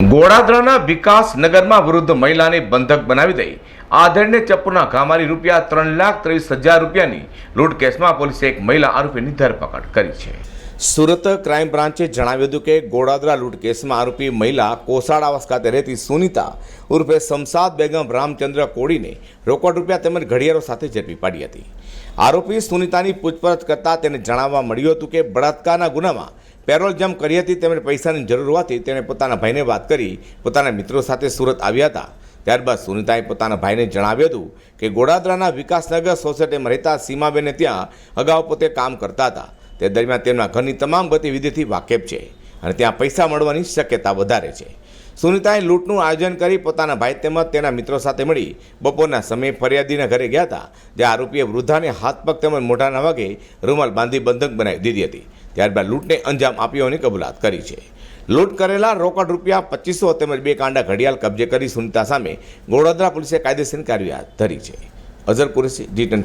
ગોળાદરાના વિકાસનગરમાં વૃદ્ધ મહિલાને બંધક બનાવી દઈ આધેડને ચપ્પુના ઘામારી રૂપિયા ત્રણ લાખ ત્રેવીસ હજાર રૂપિયાની લૂંટ કેસમાં પોલીસે એક મહિલા આરોપીની ધરપકડ કરી છે. સુરત ક્રાઇમ બ્રાન્ચે જણાવ્યું હતું કે ગોડાદરા લૂંટ કેસમાં આરોપી મહિલા કોસાડ આવાસ ખાતે રહેતી સુનિતા ઉર્ફે સમસાદ બેગમ રામચંદ્ર કોડીને રોકડ રૂપિયા તેમજ ઘડિયાળો સાથે ઝડપી પાડી હતી. આરોપી સુનિતાની પૂછપરછ કરતાં તેને જણાવવા મળ્યું હતું કે બળાત્કારના ગુનામાં પેરોલ જમ્પ કરી હતી, તેમણે પૈસાની જરૂર હોવાથી તેણે પોતાના ભાઈને વાત કરી, પોતાના મિત્રો સાથે સુરત આવ્યા હતા. ત્યારબાદ સુનિતાએ પોતાના ભાઈને જણાવ્યું હતું કે ગોડાદરાના વિકાસનગર સોસાયટીમાં રહેતા સીમાબેને ત્યાં અગાઉ પોતે કામ કરતા હતા. તે દરમિયાન તેમના ઘરની તમામ ગતિવિધિથી વાકેફ છે અને ત્યાં પૈસા મળવાની શક્યતા વધારે છે. સુનિતાએ લૂંટનું આયોજન કરી પોતાના ભાઈ તેમજ તેના મિત્રો સાથે મળી બપોરના સમયે ફરિયાદીના ઘરે ગયા હતા જ્યાં આરોપીએ વૃદ્ધાને હાથ પગ તેમજ મોઢાના વાગે રૂમાલ બાંધી બંધક બનાવી દીધી હતી. ત્યારબાદ લૂંટને અંજામ આપ્યો હોવાની કબૂલાત કરી છે. લૂંટ કરેલા રોકડ રૂપિયા પચીસો તેમજ બે કાંડા ઘડિયાળ કબજે કરી સુનિતા સામે ગોળોદરા પોલીસે કાયદેસરની કાર્યવાહી હાથ ધરી છે. અઝર કુરેશી, જી ટેન